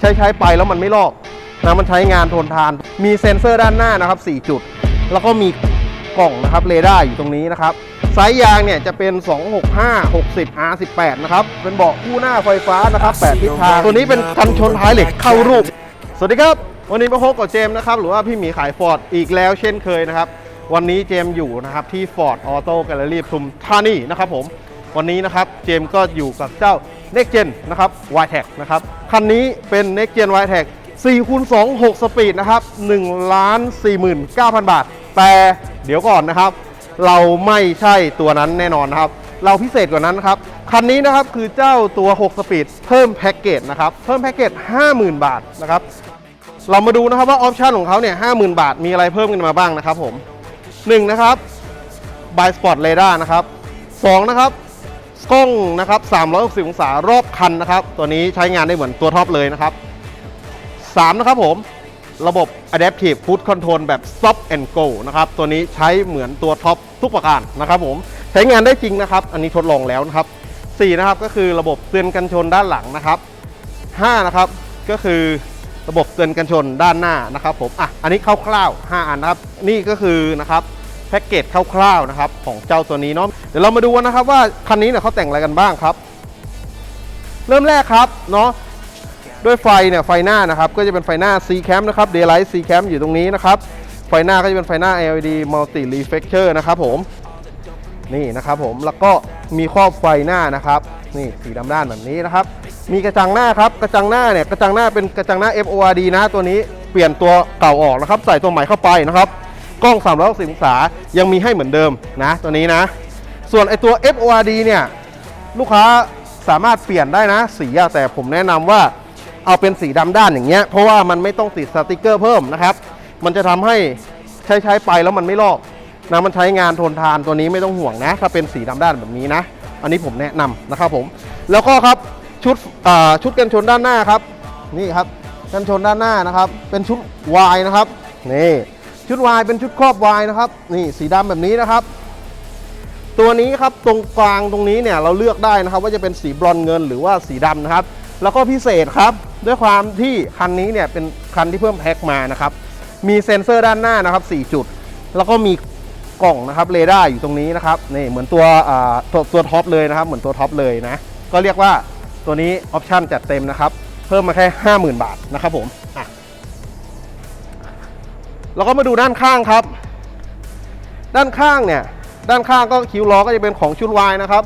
ใช้ใช้ไปแล้วมันไม่ลอกนะมันใช้งานทนทาน มีเซ็นเซอร์ด้านหน้านะครับ 4 จุด แล้วก็มีกล่องนะครับเรดาร์อยู่ตรงนี้นะครับไซส์ยางเนี่ยจะเป็น 265 60 R18 นะครับ เป็นเบาะคู่หน้าไฟฟ้านะครับ 8 ทิศทาง ตัวนี้เป็นกันชนท้ายเหล็กเข้ารูป สวัสดีครับ วันนี้มาพบกับเจมส์นะครับ หรือว่าพี่หมีขายฟอร์ดอีกแล้วเช่นเคยนะครับ วันนี้เจมส์อยู่นะครับที่ Ford Auto Gallery ปทุมธานีนะครับผม วันนี้นะครับเจมส์ก็อยู่กับเจ้า Next Gen นะครับ y t e c นะครับ คันนี้เป็น Next Gen y t e c 4คูณ2 6 สปีดนะครับ1ล้าน49,000 บาท แต่เดี๋ยวก่อนนะครับ เราไม่ใช่ตัวนั้นแน่นอนนะครับ เราพิเศษกว่านั้นนะครับ คันนี้นะครับคือเจ้าตัว 6 สปีด เพิ่มแพ็กเกจนะครับ เพิ่มแพ็กเกจ 50,000 บาทนะครับ เรามาดูนะครับว่าออปชันของเขาเนี่ย50,000 บาท มีอะไรเพิ่มกันมาบ้างนะครับผม1นะครับ b y Spot Radar นะครับ2นะครับ กล้องนะครับ 360 องศารอบคันนะครับ ตัวนี้ใช้งานได้เหมือนตัวท็อปเลยนะครับ 3 นะครับผม ระบบ Adaptive Cruise Control แบบ Stop and Go นะครับ ตัวนี้ใช้เหมือนตัวท็อปทุกประการนะครับผม ใช้งานได้จริงนะครับ อันนี้ทดลองแล้วนะครับ 4 นะครับก็คือระบบเตือนกันชนด้านหลังนะครับ 5 นะครับก็คือระบบเตือนกันชนด้านหน้านะครับผม อะ อันนี้คร่าวๆ 5 อันนะครับ นี่ก็คือนะครับแพ็กเกจคร่าวๆนะครับของเจ้าตัวนี้เนาะ เดี๋ยวเรามาดูกันนะครับว่าคันนี้เนี่ยเขาแต่งอะไรกันบ้างครับ เริ่มแรกครับเนาะด้วยไฟเนี่ยไฟหน้านะครับก็จะเป็นไฟหน้า C cam นะครับ Daylight C cam อยู่ตรงนี้นะครับ ไฟหน้าก็จะเป็นไฟหน้า LED Multi Reflector นะครับผมนี่นะครับผมแล้วก็มีครอบไฟหน้านะครับ นี่สีดำด้านแบบนี้นะครับ มีกระจังหน้าครับกระจังหน้าเนี่ยกระจังหน้าเป็นกระจังหน้า FORD นะตัวนี้เปลี่ยนตัวเก่าออกนะครับ ใส่ตัวใหม่เข้าไปนะครับกล้อง360องศายังมีให้เหมือนเดิมนะ ตัวนี้นะ ส่วนไอตัว FORD เนี่ยลูกค้าสามารถเปลี่ยนได้นะสีอะแต่ผมแนะนำว่าเอาเป็นสีดำด้านอย่างเงี้ยเพราะว่ามันไม่ต้องติดสติกเกอร์เพิ่มนะครับ มันจะทำให้ใช้ใช้ไปแล้วมันไม่ลอกนะมันใช้งานทนทานตัวนี้ไม่ต้องห่วงนะ ถ้าเป็นสีดำด้านแบบนี้นะ อันนี้ผมแนะนำนะครับผม แล้วก็ครับชุดอ่าชุดกันชนด้านหน้าครับ นี่ครับกันชนด้านหน้านะครับ เป็นชุด Y นะครับนี่ชุด Y เป็นชุดครอบ Y นะครับ นี่สีดำแบบนี้นะครับ ตัวนี้ครับตรงกลางตรงนี้เนี่ยเราเลือกได้นะครับ ว่าจะเป็นสีบรอนซ์เงินหรือว่าสีดำนะครับ แล้วก็พิเศษครับ ด้วยความที่คันนี้เนี่ยเป็นคันที่เพิ่มแพ็คมานะครับ มีเซ็นเซอร์ด้านหน้านะครับ 4 จุด แล้วก็มีกล่องนะครับเรดาร์อยู่ตรงนี้นะครับนี่เหมือนตัวอ่าตัวตัวท็อปเลยนะครับ เหมือนตัวท็อปเลยนะก็เรียกว่าตัวนี้ออปชั่นจัดเต็มนะครับ เพิ่มมาแค่ 50,000 บาทนะครับผมอะแล้วก็มาดูด้านข้างครับ ด้านข้างเนี่ย ด้านข้างก็คิ้วล้อก็จะเป็นของชุดวายนะครับ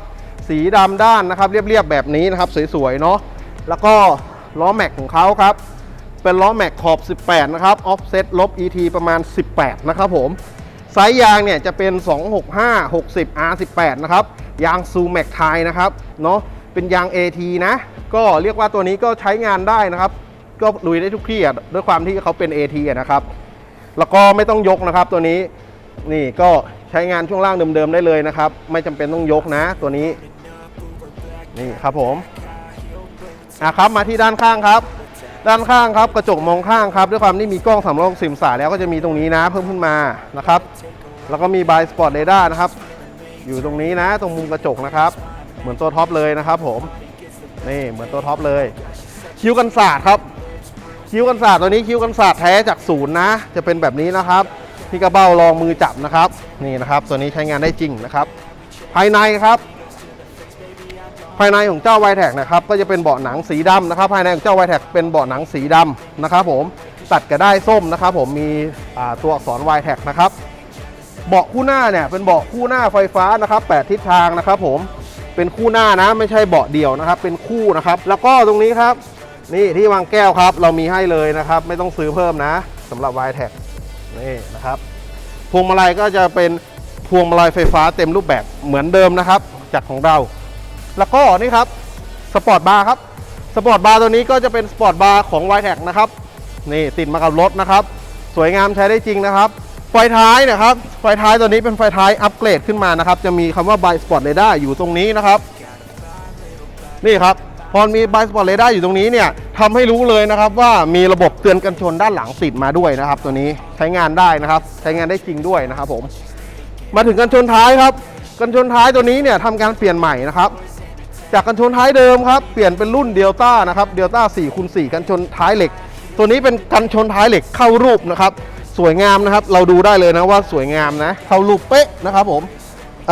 สีดำด้านนะครับ เรียบๆแบบนี้นะครับ สวยๆเนาะแล้วก็ล้อแม็กของเขาครับ เป็นล้อแม็กขอบ 18 นะครับออฟเซ็ตลบ ET ประมาณ 18 นะครับผมไซส์ยางเนี่ยจะเป็น 265 60 R18 นะครับ ยางซูแม็กไทยนะครับ เนาะเป็นยาง AT นะ ก็เรียกว่าตัวนี้ก็ใช้งานได้นะครับ ก็ลุยได้ทุกที่ด้วยความที่เขาเป็น AT อะนะครับ แล้วก็ไม่ต้องยกนะครับตัวนี้ นี่ก็ ใช้งานช่วงล่างเดิมๆได้เลยนะครับ ไม่จำเป็นต้องยกนะตัวนี้ นี่ครับผมอะครับมาที่ด้านข้างครับ ด้านข้างครับกระจกมองข้างครับ ด้วยความที่มีกล้องสำรองสิมสายแล้วก็จะมีตรงนี้นะ เพิ่มขึ้นมานะครับ แล้วก็มีบายสปอร์ตเรดาร์นะครับ อยู่ตรงนี้นะ ตรงมุมกระจกนะครับ เหมือนตัวท็อปเลยนะครับ ผมนี่เหมือนตัวท็อปเลย คิ้วกันศาสตร์ครับ คิ้วกันศาสตร์ตัวนี้คิ้วกันศาสตร์แท้จากศูนย์นะ จะเป็นแบบนี้นะครับ พี่กระเบ้าลองมือจับนะครับนี่นะครับตัวนี้ใช้งานได้จริงนะครับ ภายในครับ ภายในของเจ้าไวแท็กนะครับก็จะเป็นเบาะหนังสีดำนะครับ ภายในของเจ้าไวแท็กเป็นเบาะหนังสีดำนะครับ ผมตัดกระได้ส้มนะครับ ผมมีตัวอักษรไวแท็กนะครับเบาะคู่หน้าเนี่ยเป็นเบาะคู่หน้าไฟฟ้านะครับ8ทิศทางนะครับ ผมเป็นคู่หน้านะไม่ใช่เบาะเดี่ยวนะครับ เป็นคู่นะครับ แล้วก็ตรงนี้ครับ นี่ที่วางแก้วครับ เรามีให้เลยนะครับ ไม่ต้องซื้อเพิ่มนะสำหรับ y t e c นี่นะครับ พวงมาลัยก็จะเป็นพวงมาลัยไฟฟ้าเต็มรูปแบบเหมือนเดิมนะครับ จากของเรา แล้วก็นี่ครับสปอร์ตบาร์ครับสปอร์ตบาร์ตัวนี้ก็จะเป็นสปอร์ตบาร์ของ y t e c นะครับนี่ติดมากับรถนะครับ สวยงามใช้ได้จริงนะครับ ไฟท้ายนะครับ ไฟท้ายตัวนี้เป็นไฟท้ายอัปเกรดขึ้นมานะครับ จะมีคำว่า by spot radar อยู่ตรงนี้นะครับ นี่ครับ พอมีบายสปอร์ตเรดาร์อยู่ตรงนี้เนี่ยทำให้รู้เลยนะครับว่ามีระบบเตือนกันชนด้านหลังติดมาด้วยนะครับ ตัวนี้ใช้งานได้นะครับ ใช้งานได้จริงด้วยนะครับผมมาถึงกันชนท้ายครับกันชนท้ายตัวนี้เนี่ยทำการเปลี่ยนใหม่นะครับ จากกันชนท้ายเดิมครับเปลี่ยนเป็นรุ่นเดลต้านะครับเดลต้า4คูณ4กันชนท้ายเหล็ก ตัวนี้เป็นกันชนท้ายเหล็กเข้ารูปนะครับสวยงามนะครับ เราดูได้เลยนะว่าสวยงามนะเข้ารูปเป๊ะนะครับผม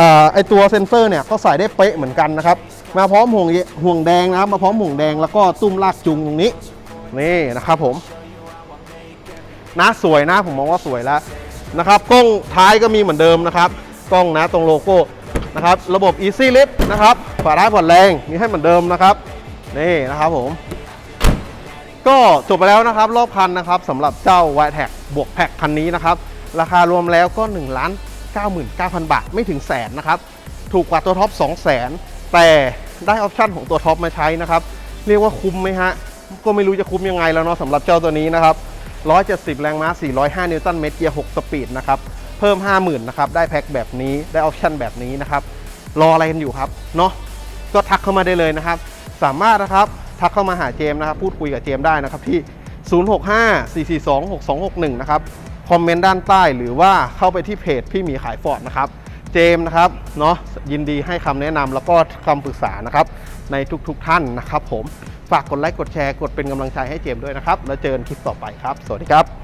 อไอตัวเซนเซอร์เนี่ยก็ใส่ได้เป๊ะเหมือนกันนะครับ มาพร้อมห่วงห่วงแดงนะครับ มาพร้อมห่วงแดงแล้วก็ตุ้มลากจุงตรงนี้นี่นะครับผมนะสวยนะผมมองว่าสวยแล้วนะครับกล้องท้ายก็มีเหมือนเดิมนะครับกล้องนะตรงโลโก้นะครับ ระบบ Easy Lift นะครับฝาท้ายผ่อนแรงมีให้เหมือนเดิมนะครับนี่นะครับผมก็จบไปแล้วนะครับ รอบคันนะครับสำหรับเจ้า y t e c บวกแพ็คคันนี้นะครับ ราคารวมแล้วก็1ล้าน99,000 บาทไม่ถึงแสนนะครับ ถูกกว่าตัวท็อป 2 0 0 0 0 แต่ได้ออปชั่นของตัวท็อปมาใช้นะครับเรียกว่าคุ้มไหมฮะ ก็ไม่รู้จะคุ้มยังไงแล้วเนาะสำหรับเจ้าตัวนี้นะครับ 170 แรงม้า 405 นิวตันเมตรเกียร์ 6 สปีดนะครับ เพิ่ม 50,000 นะครับ ได้แพ็คแบบนี้ ได้ออปชั่นแบบนี้นะครับ รออะไรกันอยู่ครับ เนาะก็ทักเข้ามาได้เลยนะครับ สามารถนะครับ ทักเข้ามาหาเจมนะครับ พูดคุยกับเจมได้นะครับที่ 065-442-6261 นะครับ คอมเมนต์ด้านใต้หรือว่าเข้าไปที่เพจพี่หมีขายฟอร์ดนะครับ เจมส์นะครับเนาะยินดีให้คำแนะนำแล้วก็คำปรึกษานะครับในทุกๆท่านนะครับ ผมฝากกดไลค์กดแชร์กดเป็นกำลังใจให้เจมส์ด้วยนะครับ แล้วเจอกันคลิปต่อไปครับ สวัสดีครับ